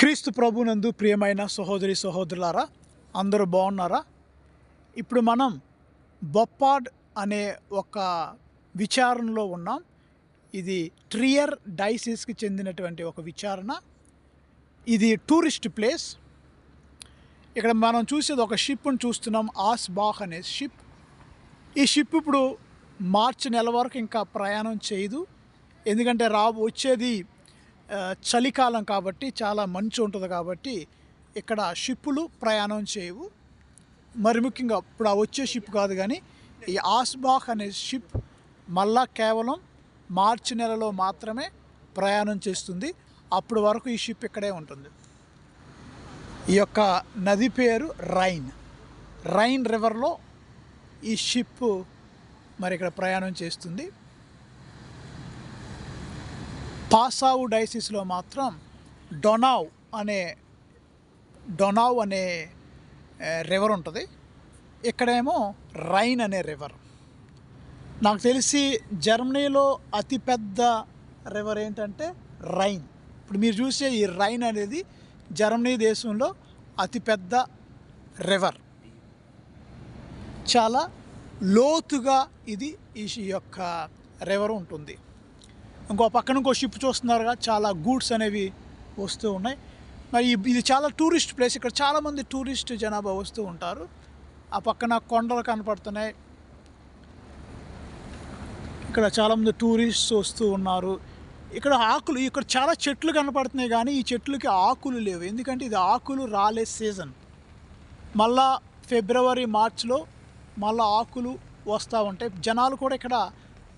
క్రీస్తు ప్రభునందు ప్రియమైన సహోదరి సహోదరులారా అందరూ బాగున్నారా? ఇప్పుడు మనం బొప్పాడ్ అనే ఒక విచారణలో ఉన్నాం. ఇది ట్రియర్ డైసిస్కి చెందినటువంటి ఒక విచారణ. ఇది టూరిస్ట్ ప్లేస్. ఇక్కడ మనం చూసేది ఒక షిప్ను చూస్తున్నాం ఆస్ బాహ్ అనే షిప్. ఈ షిప్ ఇప్పుడు మార్చి నెల వరకు ఇంకా ప్రయాణం చేయదు. ఎందుకంటే రా వచ్చేది చలికాలం కాబట్టి చాలా మంచు ఉంటుంది కాబట్టి ఇక్కడ షిప్పులు ప్రయాణం చేయవు. మరి ముఖ్యంగా ఇప్పుడు ఆ వచ్చే షిప్ కాదు కానీ ఈ ఆస్బాహ్ అనే షిప్ మళ్ళా కేవలం మార్చి నెలలో మాత్రమే ప్రయాణం చేస్తుంది. అప్పుడు వరకు ఈ షిప్ ఇక్కడే ఉంటుంది. ఈ యొక్క నది పేరు రైన్. రైన్ రివర్లో ఈ షిప్ మరి ఇక్కడ ప్రయాణం చేస్తుంది. పాసావు డైసిస్లో మాత్రం డొనావ్ అనే డొనావ్ అనే రివర్ ఉంటుంది. ఇక్కడేమో రైన్ అనే రివర్. నాకు తెలిసి జర్మనీలో అతిపెద్ద రివర్ ఏంటంటే రైన్. ఇప్పుడు మీరు చూసే ఈ రైన్ అనేది జర్మనీ దేశంలో అతిపెద్ద రివర్. చాలా లోతుగా ఇది ఈ యొక్క రివర్ ఉంటుంది. ఇంకో పక్కన ఇంకో షిప్ చూస్తున్నారుగా చాలా గూడ్స్ అనేవి వస్తూ ఉన్నాయి. మరి ఇది చాలా టూరిస్ట్ ప్లేస్. ఇక్కడ చాలామంది టూరిస్ట్ జనాభా వస్తూ ఉంటారు. ఆ పక్కన కొండలు కనపడుతున్నాయి. ఇక్కడ చాలామంది టూరిస్ట్స్ వస్తూ ఉన్నారు. ఇక్కడ ఆకులు ఇక్కడ చాలా చెట్లు కనపడుతున్నాయి కానీ ఈ చెట్లకి ఆకులు లేవు. ఎందుకంటే ఇది ఆకులు రాలే సీజన్. మళ్ళా ఫిబ్రవరి మార్చ్లో మళ్ళా ఆకులు వస్తూ ఉంటాయి. జనాలు కూడా ఇక్కడ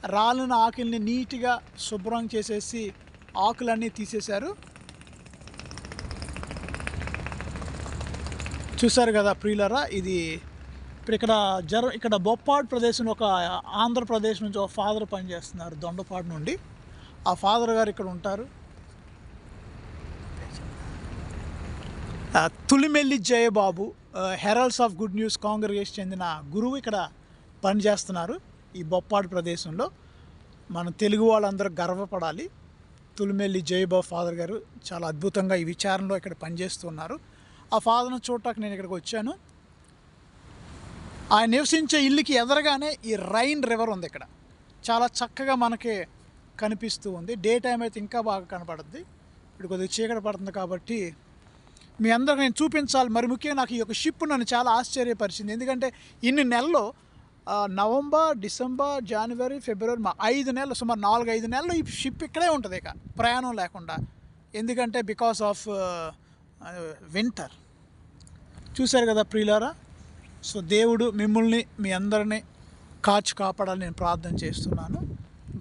రాలిన ఆకుల్ని నీట్గా శుభ్రం చేసేసి ఆకులన్నీ తీసేశారు. చూశారు కదా ప్రియులరా ఇది ఇప్పుడు ఇక్కడ జర ఇక్కడ బొప్పాడు ప్రదేశం ఒక ఆంధ్రప్రదేశ్ నుంచి ఒక ఫాదర్ పనిచేస్తున్నారు దొండపాడు నుండి. ఆ ఫాదర్ గారు ఇక్కడ ఉంటారు. Tulimelli Jayababu heralds of good news congress చెందిన గురువు ఇక్కడ పనిచేస్తున్నారు. ఈ బొప్పాడు ప్రదేశంలో మన తెలుగు వాళ్ళందరూ గర్వపడాలి. తులిమెల్లి జయబాబు ఫాదర్ గారు చాలా అద్భుతంగా ఈ విచారణలో ఇక్కడ పనిచేస్తున్నారు ఆ ఫాదర్ను చూడటానికి నేను ఇక్కడికి వచ్చాను. ఆయన నివసించే ఇల్లుకి ఎదరగానే ఈ రైన్ రివర్ ఉంది ఇక్కడ. చాలా చక్కగా మనకి కనిపిస్తూ ఉంది. డే టైం అయితే ఇంకా బాగా కనపడుద్ది. ఇప్పుడు కొద్దిగా చీకటి పడుతుంది కాబట్టి మీ అందరికి నేను చూపించాలి. మరి ముఖ్యంగా నాకు ఈ యొక్క షిప్ నన్ను చాలా ఆశ్చర్యపరిచింది. ఎందుకంటే ఇన్ని నెలల్లో నవంబర్ డిసెంబర్ జనవరి ఫిబ్రవరి మా ఐదు నెలలు సుమారు నాలుగు ఐదు నెలలు ఈ షిప్ ఇక్కడే ఉంటుంది ఇక. ప్రయాణం లేకుండా. ఎందుకంటే బికాస్ ఆఫ్ వింటర్ చూశారు కదా ప్రియులారా? సో దేవుడు మిమ్మల్ని మీ అందరినీ కాచి కాపాడాలని నేను ప్రార్థన చేస్తున్నాను.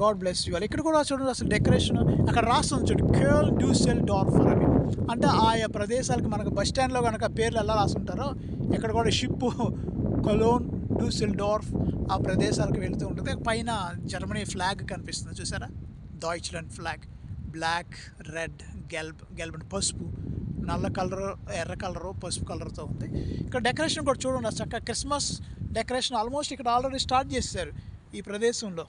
గాడ్ బ్లెస్ యూ ఇక్కడ కూడా చూడండి అసలు డెకరేషన్ అక్కడ రాస్తుంది చూడండి క్యూల్ డ్యూసెల్ డార్ఫర్ అని. అంటే ఆయా ప్రదేశాలకు మనకు బస్ స్టాండ్లో కనుక పేర్లు ఎలా రాసుంటారో ఇక్కడ కూడా షిప్ కొలోన్ డ్యూసెల్ ఆ ప్రదేశాలకు వెళుతూ ఉంటుంది. పైన జర్మనీ ఫ్లాగ్ కనిపిస్తుంది. చూసారా? దాయిచ్లాండ్ ఫ్లాగ్ బ్లాక్ రెడ్ గెల్బ్ గెల్బ్ పసుపు. నల్ల కలర్ ఎర్ర కలరు పసుపు కలర్తో ఉంది. ఇక్కడ డెకరేషన్ కూడా చూడండి. చక్కగా క్రిస్మస్ డెకరేషన్ ఆల్మోస్ట్ ఇక్కడ ఆల్రెడీ స్టార్ట్ చేశారు ఈ ప్రదేశంలో.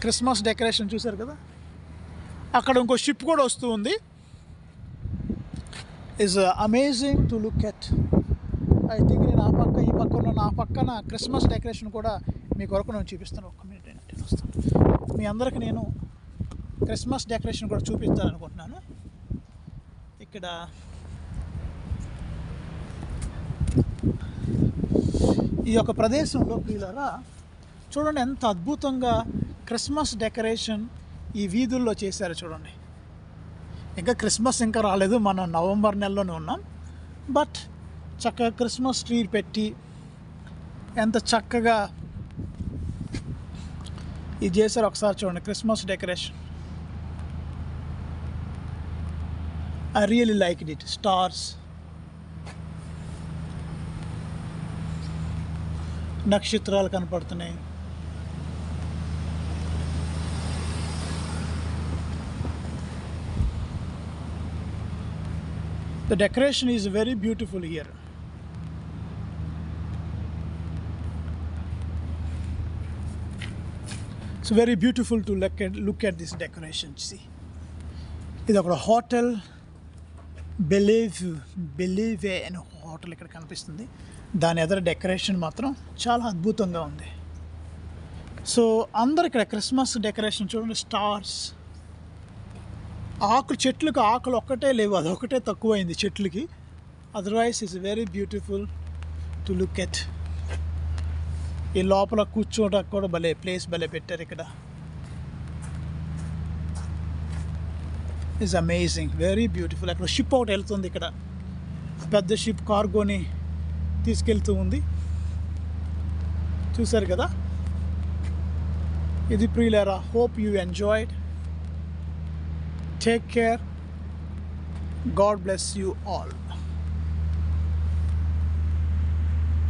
క్రిస్మస్ డెకరేషన్ చూశారు కదా? అక్కడ ఇంకో షిప్ కూడా వస్తూ ఉంది. Is amazing to look at I think నేను ఆ పక్క ఈ పక్క ఉన్న నా పక్కన క్రిస్మస్ డెకరేషన్ కూడా మీ కొరకు నేను చూపిస్తాను ఒక్క మినిట్ నేను వస్తాను. మీ అందరికి నేను క్రిస్మస్ డెకరేషన్ కూడా చూపిస్తాను అనుకుంటున్నాను ఇక్కడ ఈ యొక్క ప్రదేశంలో ప్రియులరా చూడండి ఎంత అద్భుతంగా క్రిస్మస్ డెకరేషన్ ఈ వీధుల్లో చేశారు చూడండి. ఇంకా క్రిస్మస్ ఇంకా రాలేదు మనం నవంబర్ నెలలోనే ఉన్నాం. బట్ చక్కగా క్రిస్మస్ ట్రీ పెట్టి ఎంత చక్కగా ఇది చేశారు ఒకసారి చూడండి. Christmas decoration. I really like it stars నక్షత్రాలు కనపడుతున్నాయి. The decoration is very beautiful here. It's very beautiful to look look at this decoration decoration. ఇది ఒక హోటల్ బెలీవ్ బెలీవే అనే హోటల్ ఇక్కడ కనిపిస్తుంది. దాని ఎదురు డెకరేషన్ మాత్రం చాలా అద్భుతంగా ఉంది. సో అందరు ఇక్కడ క్రిస్మస్ డెకరేషన్ చూడండి స్టార్స్. ఆకులు చెట్లకు ఆకులు ఒక్కటే లేవు అది ఒకటే తక్కువైంది చెట్లకి. Otherwise is very beautiful to look at ఈ లోపల కూర్చోడానికి కూడా భలే ప్లేస్ భలే పెట్టారు ఇక్కడ. ఇస్ అమేజింగ్ వెరీ బ్యూటిఫుల్ అక్కడ షిప్ ఒకటి వెళ్తుంది ఇక్కడ. పెద్ద షిప్ కార్గోని తీసుకెళ్తూ ఉంది. చూశారు కదా? ఇది ప్రియులారా hope you enjoyed take care God bless you all